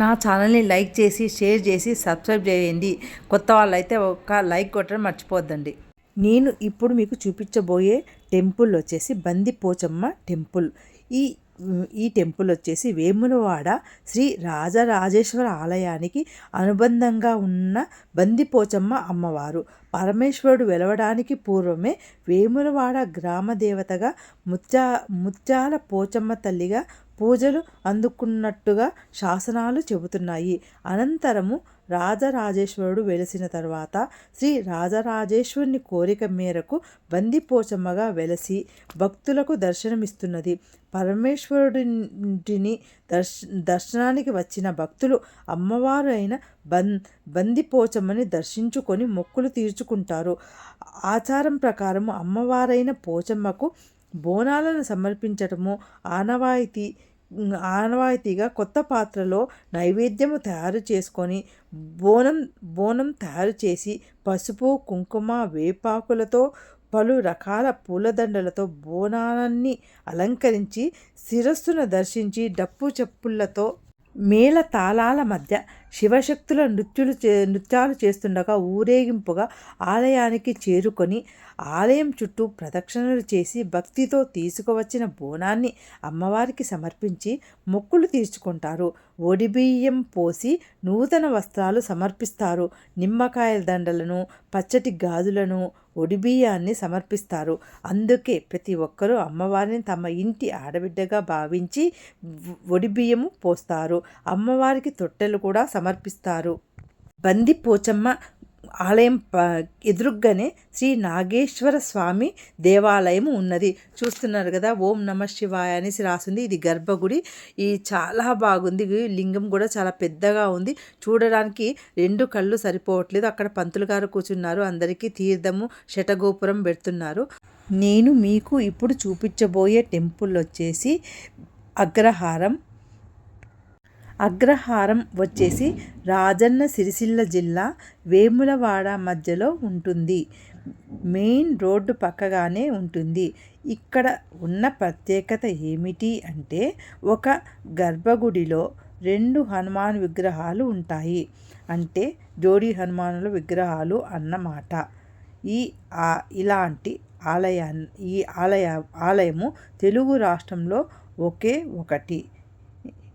నా ఛానల్ని లైక్ చేసి షేర్ చేసి సబ్స్క్రైబ్ చేయండి. కొత్త వాళ్ళైతే ఒక లైక్ కొట్టడం మర్చిపోద్దండి. నేను ఇప్పుడు మీకు చూపించబోయే టెంపుల్ వచ్చేసి బందిపోచమ్మ టెంపుల్. ఈ ఈ టెంపుల్ వచ్చేసి వేములవాడ శ్రీ రాజరాజేశ్వర ఆలయానికి అనుబంధంగా ఉన్న బందిపోచమ్మ అమ్మవారు. పరమేశ్వరుడు వెలవడానికి పూర్వమే వేములవాడ గ్రామ దేవతగా ముత్యా ముత్యాల పోచమ్మ తల్లిగా పూజలు అందుకున్నట్టుగా శాసనాలు చెబుతున్నాయి. అనంతరము రాజరాజేశ్వరుడు వెలిసిన తర్వాత శ్రీ రాజరాజేశ్వరుని కోరిక మేరకు బందిపోచమ్మగా వెలసి భక్తులకు దర్శనమిస్తున్నది. పరమేశ్వరుడిని దర్శ దర్శనానికి వచ్చిన భక్తులు అమ్మవారు అయిన బం బందిపోచమ్మని దర్శించుకొని మొక్కులు తీర్చుకుంటారు. ఆచారం ప్రకారము అమ్మవారైన పోచమ్మకు బోనాలను సమర్పించటము ఆనవాయితీ ఆనవాయితీగా కొత్త పాత్రలో నైవేద్యము తయారు చేసుకొని బోనం బోనం తయారు చేసి పసుపు కుంకుమ వేపాకులతో పలు రకాల పూలదండలతో బోనాన్ని అలంకరించి శిరస్సును దర్శించి డప్పు చెప్పులతో మేళ తాళాల మధ్య శివశక్తుల నృత్యులు చే నృత్యాలు చేస్తుండగా ఊరేగింపుగా ఆలయానికి చేరుకొని ఆలయం చుట్టూ ప్రదక్షిణలు చేసి భక్తితో తీసుకువచ్చిన బోనాన్ని అమ్మవారికి సమర్పించి మొక్కులు తీర్చుకుంటారు. ఒడిబియ్యం పోసి నూతన వస్త్రాలు సమర్పిస్తారు. నిమ్మకాయల దండలను పచ్చటి గాజులను ఒడిబియ్యాన్ని సమర్పిస్తారు. అందుకే ప్రతి ఒక్కరూ అమ్మవారిని తమ ఇంటి ఆడబిడ్డగా భావించి ఒడిబియ్యము పోస్తారు. అమ్మవారికి తొట్టెలు కూడా సమర్పిస్తారు. బంది ఆలయం ఆలయం ఎదురుగ్గానే శ్రీ నాగేశ్వర స్వామి దేవాలయం ఉన్నది. చూస్తున్నారు కదా ఓం నమ శివాయ అనేసి రాసింది. ఇది గర్భగుడి. ఈ చాలా బాగుంది. లింగం కూడా చాలా పెద్దగా ఉంది. చూడడానికి రెండు కళ్ళు సరిపోవట్లేదు. అక్కడ పంతులు గారు కూర్చున్నారు. అందరికీ తీర్థము శటగోపురం పెడుతున్నారు. నేను మీకు ఇప్పుడు చూపించబోయే టెంపుల్ వచ్చేసి అగ్రహారం. అగ్రహారం వచ్చేసి రాజన్న సిరిసిల్ల జిల్లా వేములవాడ మధ్యలో ఉంటుంది. మెయిన్ రోడ్డు పక్కగానే ఉంటుంది. ఇక్కడ ఉన్న ప్రత్యేకత ఏమిటి అంటే ఒక గర్భగుడిలో రెండు హనుమాన్ విగ్రహాలు ఉంటాయి. అంటే జోడి హనుమానుల విగ్రహాలు అన్నమాట. ఈ ఇలాంటి ఆలయాన్ని ఈ ఆలయ ఆలయము తెలుగు రాష్ట్రంలో ఒకే ఒకటి.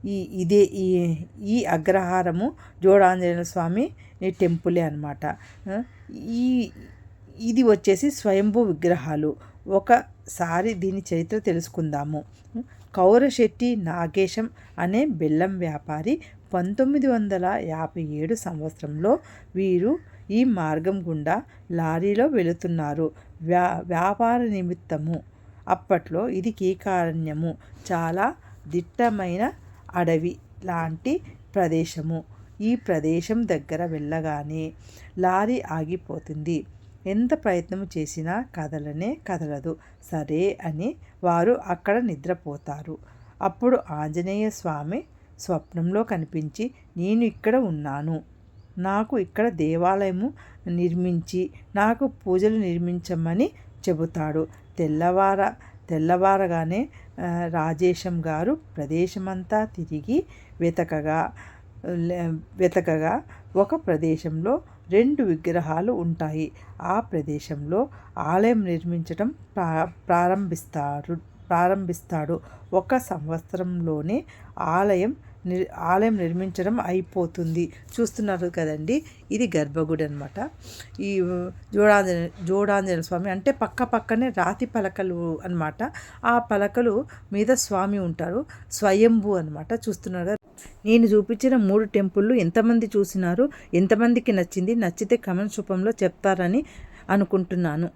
ఈ ఇదే ఈ ఈ అగ్రహారము జోడాంజనేయ స్వామి టెంపులే అనమాట ఈ ఇది వచ్చేసి స్వయంభూ విగ్రహాలు. ఒకసారి దీని చరిత్ర తెలుసుకుందాము. కౌరశెట్టి నాగేశం అనే బెల్లం వ్యాపారి పంతొమ్మిది వందల యాభై ఏడు సంవత్సరంలో వీరు ఈ మార్గం గుండా లారీలో వెళుతున్నారు. వ్యా వ్యాపార నిమిత్తము. అప్పట్లో ఇది కీకారణ్యము. చాలా దిట్టమైన అడవి లాంటి ప్రదేశము. ఈ ప్రదేశం దగ్గర వెళ్ళగానే లారీ ఆగిపోతుంది. ఎంత ప్రయత్నం చేసినా కదలనే కదలదు. సరే అని వారు అక్కడ నిద్రపోతారు. అప్పుడు ఆంజనేయ స్వామి స్వప్నంలో కనిపించి నేను ఇక్కడ ఉన్నాను. నాకు ఇక్కడ దేవాలయము నిర్మించి నాకు పూజలు నిర్మించమని చెబుతాడు. తెల్లవార తెల్లవారగానే రాజేశం గారు ప్రదేశమంతా తిరిగి వెతకగా వెతకగా ఒక ప్రదేశంలో రెండు విగ్రహాలు ఉంటాయి. ఆ ప్రదేశంలో ఆలయం నిర్మించటం ప్రారంభిస్తారు ప్రారంభిస్తాడు. ఒక సంవత్సరంలోనే ఆలయం ఆలయం నిర్మించడం అయిపోతుంది. చూస్తున్నారు కదండి ఇది గర్భగుడి అనమాట ఈ జోడాంజన జోడాంజన స్వామి అంటే పక్క పక్కనే రాతి పలకలు అనమాట ఆ పలకలు మీద స్వామి ఉంటారు స్వయంభూ అనమాట చూస్తున్నారు నేను చూపించిన మూడు టెంపుల్లు ఎంతమంది చూసినారు ఎంతమందికి నచ్చింది నచ్చితే కమెంట్స్ రూపంలో చెప్తారని అనుకుంటున్నాను.